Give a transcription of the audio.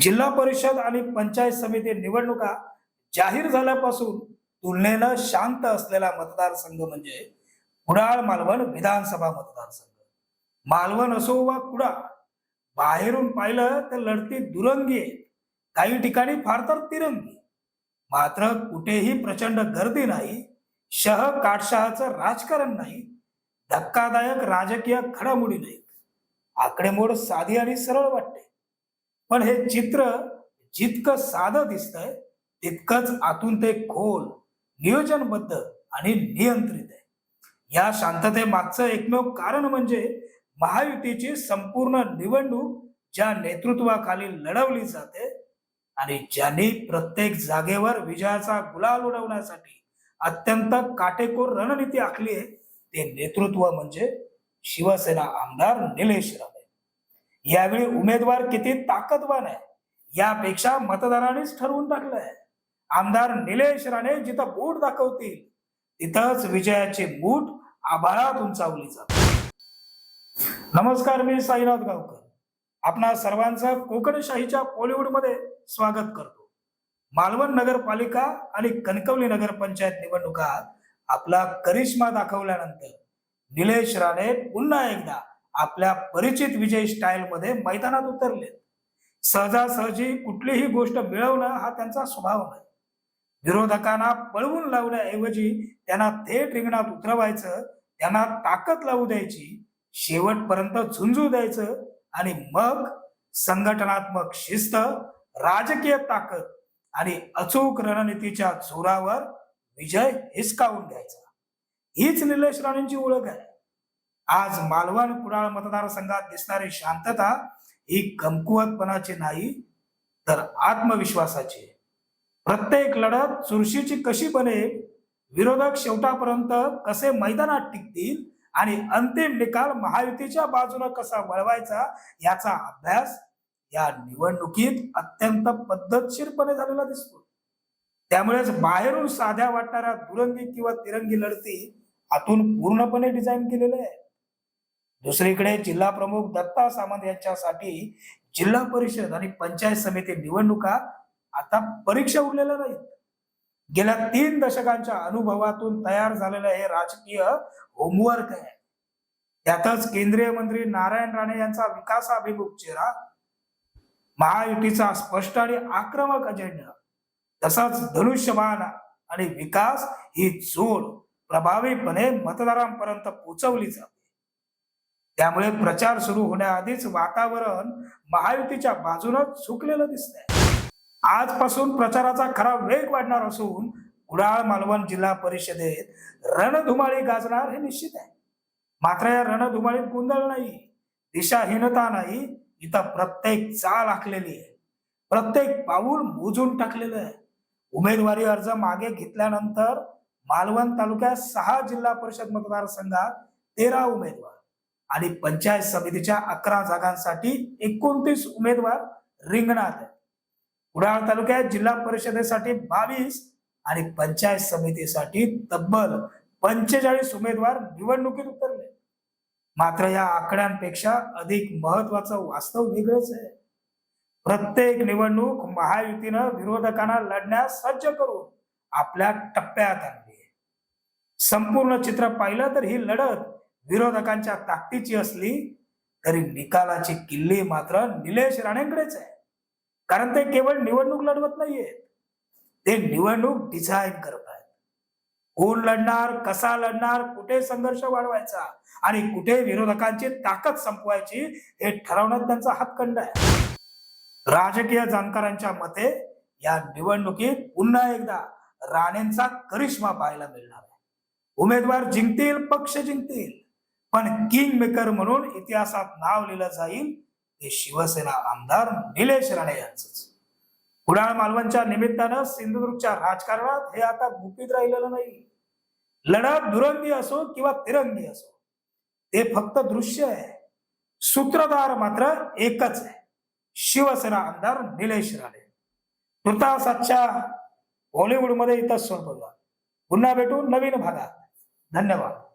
जिल्हा परिषद आणि पंचायत समिती निवडणुका जाहीर झाल्यापासून तुलनेनं शांत असलेला मतदारसंघ म्हणजे कुडाळ मालवण विधानसभा मतदारसंघ. मालवण असो वा कुडाळ बाहेरून पाहिलं तर लढती दुरंगी आहे. काही ठिकाणी फार तर तिरंगी. मात्र कुठेही प्रचंड गर्दी नाही शह काटशहाचं राजकारण नाही धक्कादायक राजकीय घडामोडी नाहीत आकडेमोड साधी आणि सरळ वाटते. पण हे चित्र जितकं साधं दिसतंय तितकंच आतून ते खोल नियोजनबद्ध आणि नियंत्रित आहे. या शांततेमागचं एकमेव कारण म्हणजे महायुतीची संपूर्ण निवडणूक ज्या नेतृत्वाखाली लढवली जाते आणि ज्यांनी प्रत्येक जागेवर विजयाचा गुलाल उडवण्यासाठी अत्यंत काटेकोर रणनीती आखली आहे ते नेतृत्व म्हणजे शिवसेना आमदार निलेश राणे. यावेळी उमेदवार किती ताकदवान आहे? यापेक्षा मतदारांनीच ठरवून टाकलंय. आमदार निलेश राणे जिथं बोट दाखवतील तिथंच विजयाची बूट आभाळात उंचावली जाते नमस्कार मी साईनाथ गावकर. आपणा सर्वांचं कोकणशाहीच्या मध्ये स्वागत करतो. मालवण नगरपालिका आणि कणकवली नगरपंचायत निवडणुकात आपला करिश्मा दाखवल्यानंतर निलेश राणे पुन्हा एकदा आपल्या परिचित विजय स्टाईल मध्ये मैदानात उतरले. सहजासहजी कुठलीही गोष्ट मिळवणं हा त्यांचा स्वभाव नाही. विरोधकांना पळवून लावण्याऐवजी त्यांना थेट रिंगणात उतरवायचं त्यांना ताकद लावू द्यायची शेवटपर्यंत झुंजू द्यायचं आणि मग संघटनात्मक शिस्त राजकीय ताकद आणि अचूक रणनीतीच्या जोरावर विजय हिसकावून घ्यायचा. हीच निलेश राणेंची ओळख आहे. आज मालवण कुडाळ मतदारसंघात दिसणारी शांतता ही कमकुवतपणाची नाही तर आत्मविश्वासाची. प्रत्येक लढत चुरशीची कशी बनेल विरोधक शेवटापर्यंत कसे मैदानात टिकतील आणि अंतिम निकाल महायुतीच्या बाजूने कसा वळवायचा याचा अभ्यास या निवडणुकीत अत्यंत पद्धतशीरपणे झालेला दिसतो. त्यामुळेच बाहेरून साध्या वाटणाऱ्या दुरंगी किंवा तिरंगी लढती आतून पूर्णपणे डिझाईन केलेले आहे दुसरीकडे जिल्हा प्रमुख दत्ता सामंत यांच्यासाठी जिल्हा परिषद आणि पंचायत समिती निवडणुका आता परीक्षा उरलेल्या नाहीत. गेल्या तीन दशकांच्या अनुभवातून तयार झालेलं हे राजकीय होमवर्क आहे. त्यातच केंद्रीय मंत्री नारायण राणे यांचा विकासाभिमुख चेहरा महायुतीचा स्पष्ट आणि आक्रमक अजेंडा तसाच धनुष्यबाण आणि विकास ही जोड प्रभावीपणे मतदारांपर्यंत पोहोचवली जाते. त्यामुळे प्रचार सुरू होण्याआधीच वातावरण महायुतीच्या बाजूनच सुकलेलं दिसतंय. आजपासून प्रचाराचा खरा वेग वाढणार असून कुडाळ मालवण जिल्हा परिषदेत रणधुमाळी गाजणार हे निश्चित आहे. मात्र या रणधुमाळीत गोंधळ नाही दिशाहीनता नाही इथं प्रत्येक चाल आखलेली आहे. प्रत्येक पाऊल मोजून टाकलेलं आहे. उमेदवारी अर्ज मागे घेतल्यानंतर मालवण तालुक्यात सहा जिल्हा परिषद मतदारसंघात तेरा उमेदवार. आणि पंचायत समितीच्या अकरा जागांसाठी एकोणतीस उमेदवार रिंगणात आहेत. कुडाळ तालुक्यात जिल्हा परिषदेसाठी बावीस आणि पंचायत समितीसाठी तब्बल पंचेचाळीस उमेदवार निवडणुकीत उतरले. मात्र या आकड्यांपेक्षा अधिक महत्वाचं वास्तव वेगळंच आहे. प्रत्येक निवडणूक महायुतीनं विरोधकांना लढण्यास सज्ज करून आपल्या टप्प्यात आणली संपूर्ण चित्र पाहिलं तर ही लढत विरोधकांच्या ताकदीची असली तरी निकालाची किल्ली मात्र निलेश राणेंकडेच आहे. कारण ते केवळ निवडणूक लढवत नाहीयेत. ते निवडणूक डिझाईन करत आहेत. कोण लढणार कसा लढणार कुठे संघर्ष वाढवायचा आणि कुठे विरोधकांची ताकद संपवायची हे ठरवण्यात त्यांचा हातखंड आहे. राजकीय जाणकारांच्या मते या निवडणुकीत पुन्हा एकदा राणेंचा करिश्मा पाहायला मिळणार आहे. उमेदवार जिंकतील पक्ष जिंकतील. पण किंग मेकर म्हणून इतिहासात नाव लिहिलं जाईल ते शिवसेना आमदार निलेश राणे यांचंच. कुडाळ मालवणच्या निमित्तानं सिंधुदुर्गच्या राजकारणात हे आता गुपित राहिलेलं नाही. लढत दुरंगी असो किंवा तिरंगी असो ते फक्त दृश्य आहे. सूत्रधार मात्र एकच आहे शिवसेना आमदार निलेश राणे. तुर्तास आजच्या बॉलिवूडमध्ये इथंच सोडतो पुन्हा भेटू नवीन भागात. धन्यवाद.